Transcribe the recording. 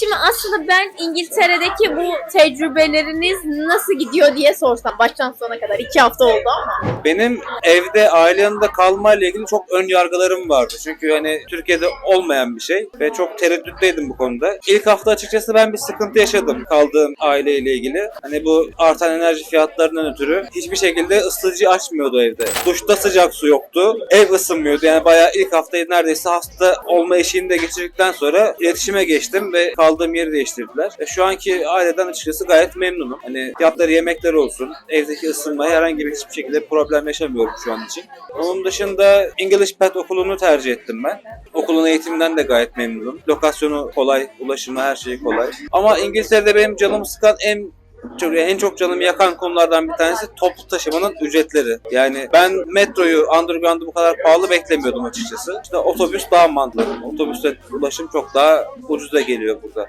Şimdi aslında ben İngiltere'deki bu tecrübeleriniz nasıl gidiyor diye sorsam baştan sona kadar iki hafta oldu ama. Benim evde aile yanında kalmayla ilgili çok ön yargılarım vardı. Çünkü hani Türkiye'de olmayan bir şey ve çok tereddütteydim bu konuda. İlk hafta açıkçası ben bir sıkıntı yaşadım kaldığım aileyle ilgili. Hani bu artan enerji fiyatlarından ötürü hiçbir şekilde ısıtıcı açmıyordu evde. Duşta sıcak su yoktu. Ev ısınmıyordu. Yani bayağı ilk haftayı neredeyse hasta olma eşiğini de geçirdikten sonra iletişime geçtim ve kaldığım yeri değiştirdiler. E, şu anki aileden açıkçası gayet memnunum. Hani yaptıkları yemekler olsun, evdeki ısınmaya herhangi bir hiçbir şekilde problem yaşamıyorum şu an için. Onun dışında English Pet okulunu tercih ettim ben. Okulun eğitiminden de gayet memnunum. Lokasyonu kolay, ulaşımı her şeyi kolay. Ama İngiltere'de benim canımı sıkan en en çok canımı yakan konulardan bir tanesi toplu taşımanın ücretleri. Yani ben metroyu, underground'u bu kadar pahalı beklemiyordum açıkçası. İşte otobüs daha mantıklı. Otobüste ulaşım çok daha ucuza geliyor burada.